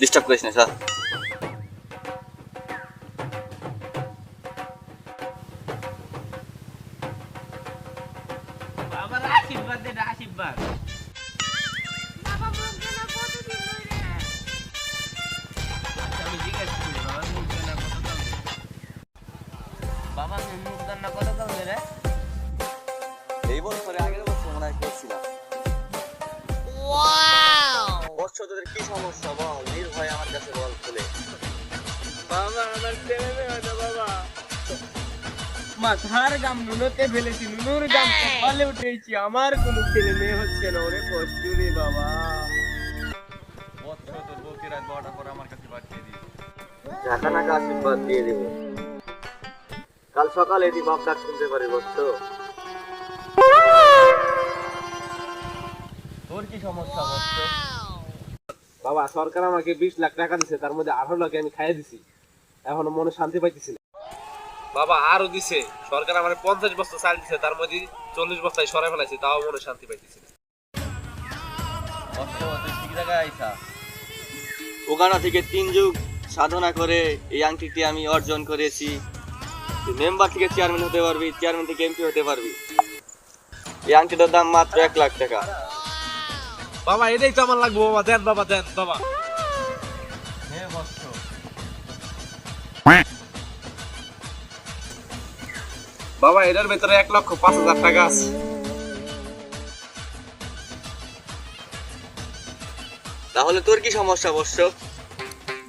Disturb করিস না sir আচ্ছা, এই বছরে আগের বছর মনে হয় করছিলাম তোদের কি সমস্যা বল? কাছে বল খুলে। বাবা আমার ছেলে মেয়ে বাবা। মাথার গাম নুনোতে ফেলেছি নুনুর গাম কপালে উঠেছি। আমার কোনো ছেলে মেয়ে হচ্ছে না ওরে কষ্ট রে বাবা। তোর বউকে রাত বারোটা পরে আমার কাছে পাঠিয়ে দিই ঢাকা নাকা আশীর্বাদ দিয়ে দেবো। কাল সকালে এটি বাপ ডাক শুনতে পারি বৎস তোর কি সমস্যা বৎস বাবা সরকার আমাকে বিশ লাখ টাকা দিছে তার মধ্যে আঠারো লাখ আমি খাইয়ে দিছি। এখনও মনে শান্তি পাইতেছি না। বাবা আরও দিছে। সরকার আমার পঞ্চাশ বস্তা চাল দিছে তার মধ্যে চল্লিশ বস্তায় সরাই ফেলাইছে তাও মনে শান্তি পাইতেছি না। থেকে তিন যুগ সাধনা করে এই আংটিটি আমি অর্জন করেছি। মেম্বার থেকে চেয়ারম্যান হতে পারবি চেয়ারম্যান থেকে এমপি হতে পারবি। এই আংটিটার দাম মাত্র এক লাখ টাকা। বাবা এটাই তো আমার লাগবো বাবা দেন বাবা দেন বাবা। হ্যাঁ বৎস। বাবা এটার ভেতরে এক লক্ষ পাঁচ হাজার টাকা আছে। তাহলে তোর কি সমস্যা বৎস?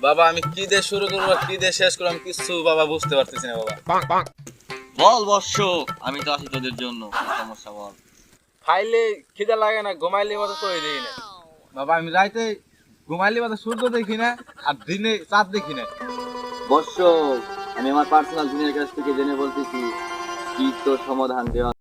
বাবা আমি কি দিয়ে শুরু করব কি দিয়ে শেষ করব আমি কিছু বাবা বুঝতে পারতেছি না বাবা। বল বৎস আমি তো আছি তোদের জন্য সমস্যা বল। খাইলে খিদা লাগে না ঘুমাইলে মতো তো দিই না। বাবা আমি রাইতে ঘুমাইলে মতো সূর্য দেখি না আর দিনে চাঁদ দেখি না। বৎস আমি আমার পার্সোনাল দিনের কাছ থেকে জেনে বলতেছি কি তোর সমাধান দেওয়া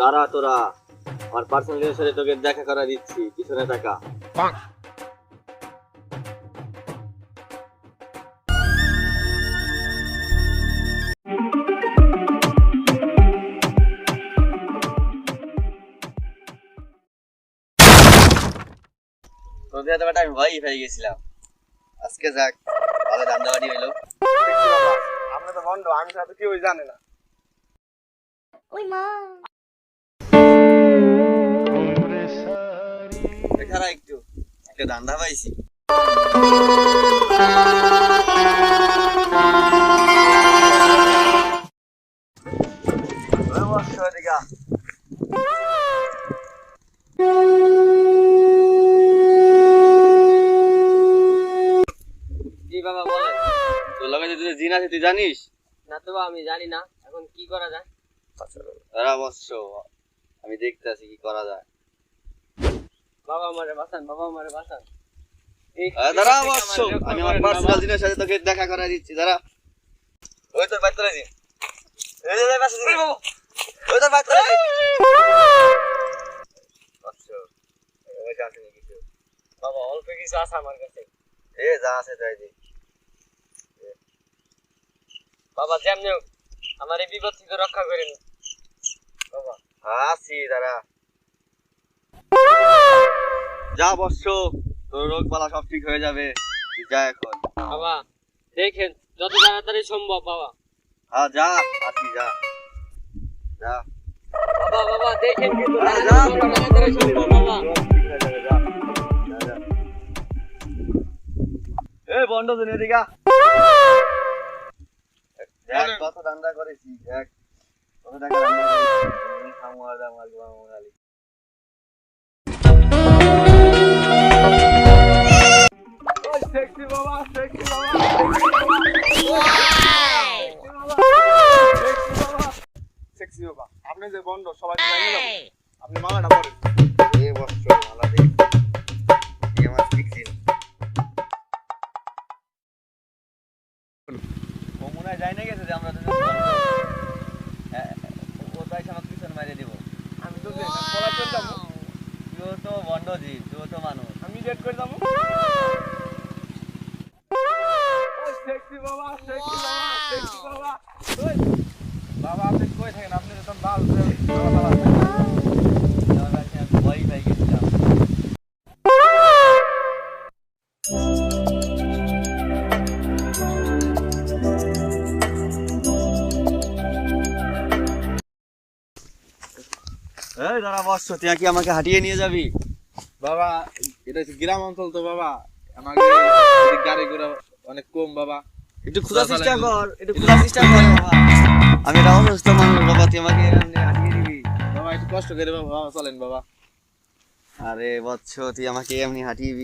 তারা তোরা আমার পার্সোনাল সাথে তোকে দেখা করা দিচ্ছি পিছনে টাকা তোদের আমি ভয়ই পেয়ে গেছিলাম। আজকে যাক ভালো ধান্দা বাড়ি হইল। আমরা তো বন্ধ আমি সাথে কেউ জানে না। ওই মা। ধান্দা পাইছি। বাবা বলে তোর লগে যে জিন আছে তুই জানিস? না তো আমি জানি না। এখন কি করা যায়? আমি দেখতেছি কি করা যায়। বাবা আমারে বাঁচান বাবা আমারে বাঁচান। দাঁড়া আমি আমার করেন, পার্সোনাল বাবা। সাথে তোকে দেখা করা দিচ্ছি দাঁড়া। ওই তোর বাইক তোরা দিন এই যে দিন। ওই তোর বাইক দিন বাবা অল্প কিছু আছে আমার কাছে। এ যা আছে তাই দিক বাবা যেমনি আমার এই বিপদ থেকে রক্ষা করেন বাবা। আছি দাঁড়া। যা বৎস তোর রোগ বালা সব ঠিক হয়ে যাবে। তুই যা এখন। বাবা দেখেন যত তাড়াতাড়ি সম্ভব বাবা। হ্যাঁ যা আছি যা। যা। বাবা বাবা দেখেন কিন্তু তাড়াতাড়ি সম্ভব বাবা। বন্ধ দিন এদিকে দেখ কত ধান্দা করেছি দেখ কত টাকা ধান্দা করেছি? খামো আর দাম আর সেক্সি বাবা সেক্সি বাবা সেক্সি বাবা আপনি যে বন্ধ সবাই আপনি মালাটা পরেন। এ বৎস মালা দেখ। আমার শিখছি ও মনে হয় যাই না গেছে যে আমরা ও পিছন মারিয়ে দিব। আমি তো দেখ যাব। তুইও তো বন্ডজি তুইও তো মানুষ। আমি ডেট করে যাব। বাবা থাকেন আপনি তো বাল আমার কাছে আমি ভয় পেয়ে গেছিলাম এই দাঁড়া বস তুই কি আমাকে হাঁটিয়ে নিয়ে যাবি? বাবা এটা হচ্ছে গ্রাম অঞ্চল তো বাবা। আমাকে গাড়ি ঘোড়া অনেক কম বাবা। একটু খোঁজার চেষ্টা কর একটু খোঁজার চেষ্টা কর বাবা। আমি এটা অসুস্থ মানুষ বাবা তুই আমাকে এমনি হাঁটিয়ে দিবি। বাবা একটু কষ্ট করে বাবা চলেন বাবা। আরে বৎস তুই আমাকে এমনি হাঁটিয়ে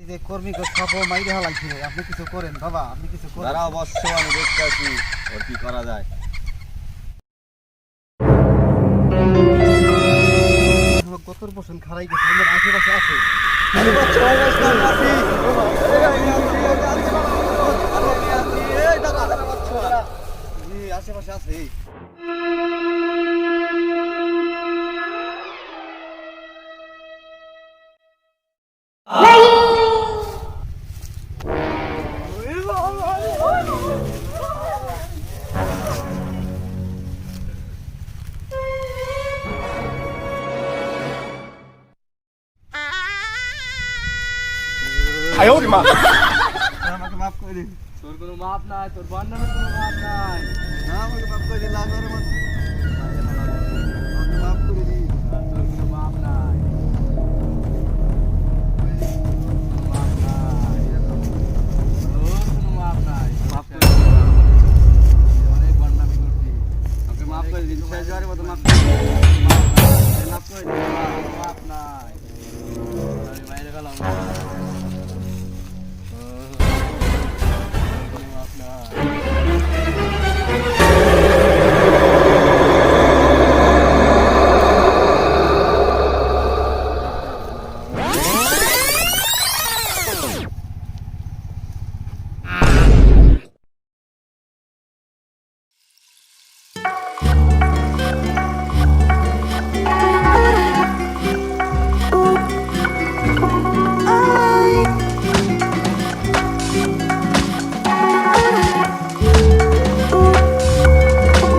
যে কর্মীকে খাব মাইরে হালাইছে আপনি কিছু করেন বাবা আপনি কিছু করেন দাঁড়াও বৎস আমি দেখতে আছি ওর কি করা যায় গতর বসেন খারাই গেছে আমার আশেপাশে আছে আশেপাশে আছে আমাকে মাফ। আমাকে মাফ করে দিন। তোর কোনো মাপ নাই তোর বান্দামের কোনো মাপ নাই। আমাকে মাফ করে দিন লাগবে